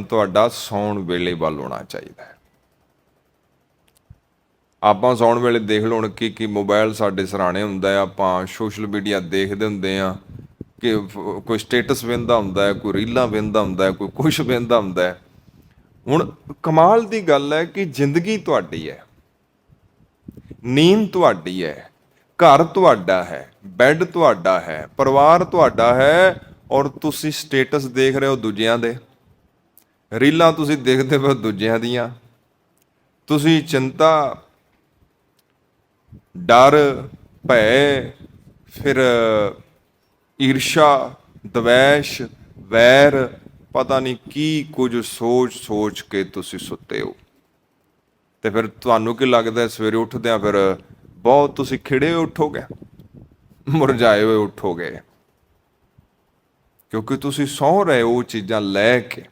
ਧਿਆਨ ਤੁਹਾਡਾ ਸੌਣ ਵੇਲੇ ਵੱਲ ਹੋਣਾ ਚਾਹੀਦਾ ਹੈ। ਆਪਾਂ ਸੌਣ ਵੇਲੇ ਦੇਖ ਲਓ ਕਿ ਕੀ ਕੀ ਮੋਬਾਈਲ ਸਾਡੇ ਸਰਾਣੇ ਹੁੰਦਾ ਹੈ। ਆਪਾਂ ਸੋਸ਼ਲ ਮੀਡੀਆ ਦੇਖਦੇ ਹੁੰਦੇ ਆ ਕਿ ਕੋਈ ਸਟੇਟਸ ਵੇਂਦਾ ਹੁੰਦਾ ਹੈ, ਕੋਈ ਰੀਲਾਂ ਵੇਂਦਾ ਹੁੰਦਾ ਹੈ, ਕੋਈ ਕੁਝ ਵੇਂਦਾ ਹੁੰਦਾ ਹੈ। ਹੁਣ ਕਮਾਲ ਦੀ ਗੱਲ ਹੈ ਕਿ ਜ਼ਿੰਦਗੀ ਤੁਹਾਡੀ ਹੈ, ਨੀਂਦ ਤੁਹਾਡੀ ਹੈ, ਘਰ ਤੁਹਾਡਾ ਹੈ, ਬੈੱਡ ਤੁਹਾਡਾ ਹੈ, ਪਰਿਵਾਰ ਤੁਹਾਡਾ ਹੈ ਔਰ ਤੁਸੀਂ ਸਟੇਟਸ ਦੇਖ ਰਹੇ ਹੋ ਦੂਜਿਆਂ ਦੇ। ਰੀਲਾਂ ਤੁਸੀਂ ਦੇਖਦੇ ਹੋ ਦੂਜਿਆਂ ਦੀਆਂ। ਤੁਸੀਂ ਚਿੰਤਾ, ਡਰ, ਭੈ, ਫਿਰ ਈਰਸ਼ਾ, ਦਵੈਸ਼, ਵੈਰ, ਪਤਾ ਨਹੀਂ ਕੀ ਕੁਝ ਸੋਚ ਸੋਚ ਕੇ ਤੁਸੀਂ ਸੁੱਤੇ ਹੋ। ਤੇ ਫਿਰ ਤੁਹਾਨੂੰ ਕੀ ਲੱਗਦਾ, ਸਵੇਰੇ ਉੱਠਦਿਆਂ ਫਿਰ ਬਹੁਤ ਤੁਸੀਂ ਖਿੜੇ ਹੋਏ ਉੱਠੋਗੇ? ਮੁਰਝਾਏ ਹੋਏ ਉੱਠੋਗੇ? ਕਿਉਂਕਿ ਤੁਸੀਂ ਸੌਂ ਰਹੇ ਹੋ ਉਹ ਚੀਜ਼ਾਂ ਲੈ ਕੇ।